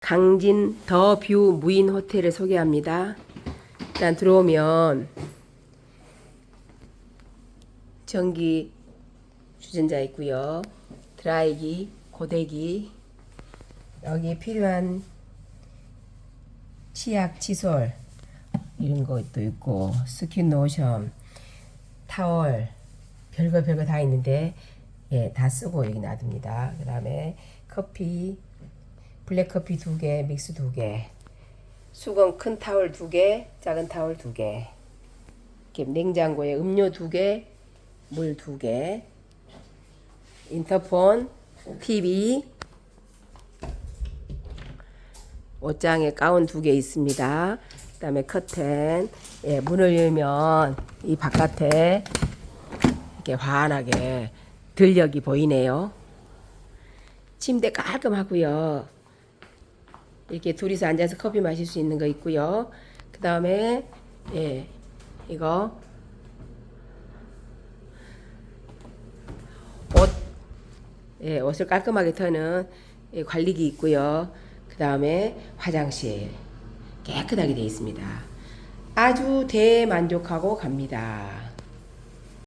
강진 더 뷰 무인 호텔을 소개합니다. 일단 들어오면 전기 주전자 있고요. 드라이기, 고데기, 여기 필요한 치약, 칫솔 이런 것도 있고 스킨 로션, 타월 별거 별거 다 있는데 예, 다 쓰고 여기 놔둡니다. 그 다음에 커피 블랙 커피 두 개, 믹스 두 개, 수건 큰 타월 두 개, 작은 타월 두 개, 이렇게 냉장고에 음료 두 개, 물 두 개, 인터폰, TV, 옷장에 가운 두 개 있습니다. 그다음에 커튼, 예, 문을 열면 이 바깥에 이렇게 환하게 들녘이 보이네요. 침대 깔끔하고요. 이렇게 둘이서 앉아서 커피 마실 수 있는 거 있고요. 그 다음에 예 이거 옷 예, 옷을 깔끔하게 터는 예, 관리기 있고요. 그 다음에 화장실 깨끗하게 되어 있습니다. 아주 대만족하고 갑니다.